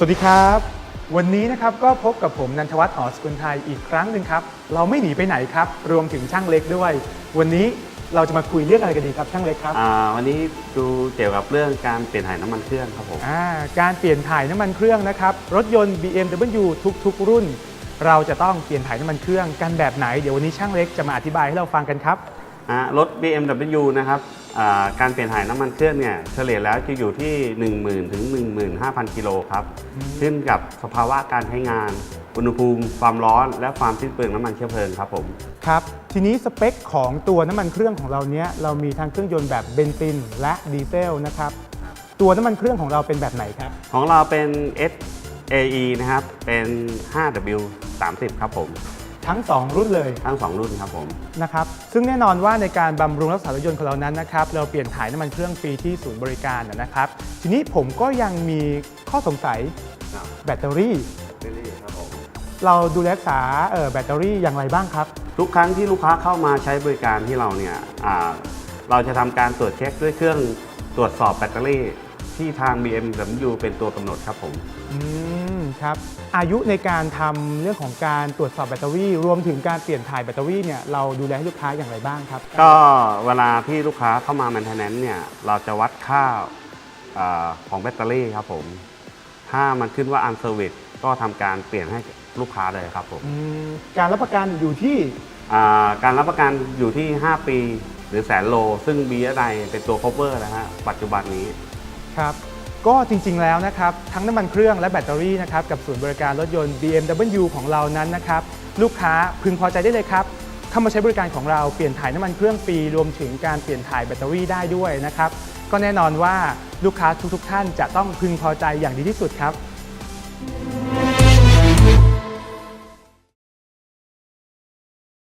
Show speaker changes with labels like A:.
A: สวัสดีครับ วันนี้นะครับก็พบกับผมนันทวัฒน์หอสกุลไทยอีกครั้งหนึ่งครับ เราไม่หนีไปไหนครับ รวมถึงช่างเล็กด้วย วันนี้เราจะมาคุยเรื่องอะไรกันดีครับช่างเล็กครับ
B: อ่าวันนี้ดูเกี่ยวกับเรื่องการเปลี่ยนถ่ายน้ำมันเครื่องครับผม
A: อ่าการเปลี่ยนถ่ายน้ำมันเครื่องนะครับรถยนต์ BMW ทุกๆ รุ่น เราจะต้องเปลี่ยนถ่ายน้ำมันเครื่องกันแบบไหนเดี๋ยววันนี้ช่างเล็กจะมาอธิบายให้เราฟังกันครับ
B: อ่ารถ BMW นะครับอ่า การเปลี่ยนถ่ายน้ำมันเครื่องเนี่ยเฉลี่ยแล้วจะอยู่ที่ 10,000 ถึง 15,000 กิโลครับขึ้นกับสภาวะการใช้งาน อุณหภูมิ ความร้อน และความสิ้นเปลืองน้ำมันเชื้อเพลิงครับผม
A: ครับ ทีนี้สเปคของตัวน้ำมันเครื่องของเราเนี้ยเรามีทั้งเครื่องยนต์แบบเบนซินและดีเซลนะครับตัวน้ำมันเครื่องของเราเป็นแบบไหนครับ
B: ของเราเป็น SAE นะครับ เป็น 5W30 ครับผม
A: ทั้ง 2 รุ่นเลย
B: ทั้ง 2 รุ่นครับผม
A: นะครับซึ่งแน่นอนว่าในการบำรุงรักษารถยนต์ของเรานั้นนะครับเราเปลี่ยนถ่ายน้ำมันเครื่องฟรีที่ศูนย์บริการนะครับ ทีนี้ผมก็ยังมีข้อสงสัยแบตเตอรี่
B: ครับผม
A: เราดูแลรักษาเอ่อแบตเตอรี่อย่างไรบ้างครับ
B: ทุกครั้งที่ลูกค้าเข้ามาใช้บริการที่เราเนี่ยอ่าเราจะทำการตรวจเช็คด้วยเครื่องตรวจสอบแบตเตอรี่ที่ทาง BMW เป็นตัวกำหนดครับผม
A: อืม ครับอายุในการทำเรื่องของการตรวจสอบแบตเตอรี่ รวมถึงการเปลี่ยนถ่ายแบตเตอรี่เนี่ยเราดูแลให้ลูกค้าอย่างไรบ้างครับ
B: ก็เวลาที่ลูกค้าเข้ามา maintenance เนี่ยเราจะวัดค่าอาของแบตเตอรี่ครับผม ถ้ามันขึ้นว่า unservice ก็ทำการเปลี่ยนให้ลูกค้าเลยครับผม
A: อืมการรับประกันอยู่ที่
B: อ่าการรับประกันอยู่ที่ 5 ปีหรือแสนโล ซึ่ง BSI เป็นตัว cover นะฮะปัจจุบันนี้
A: ครับ ก็จริงๆแล้วนะครับทั้งน้ำมันเครื่องและแบตเตอรี่นะครับกับศูนย์บริการรถยนต์ BMW ของเรานั้นนะครับลูกค้าพึงพอใจได้เลยครับเข้ามาใช้บริการของเราเปลี่ยนถ่ายน้ำมันเครื่องฟรีรวมถึงการเปลี่ยนถ่ายแบตเตอรี่ได้ด้วยนะครับก็แน่นอนว่าลูกค้าทุกๆ ท่านจะต้องพึงพอใจอย่างดีที่สุดครับ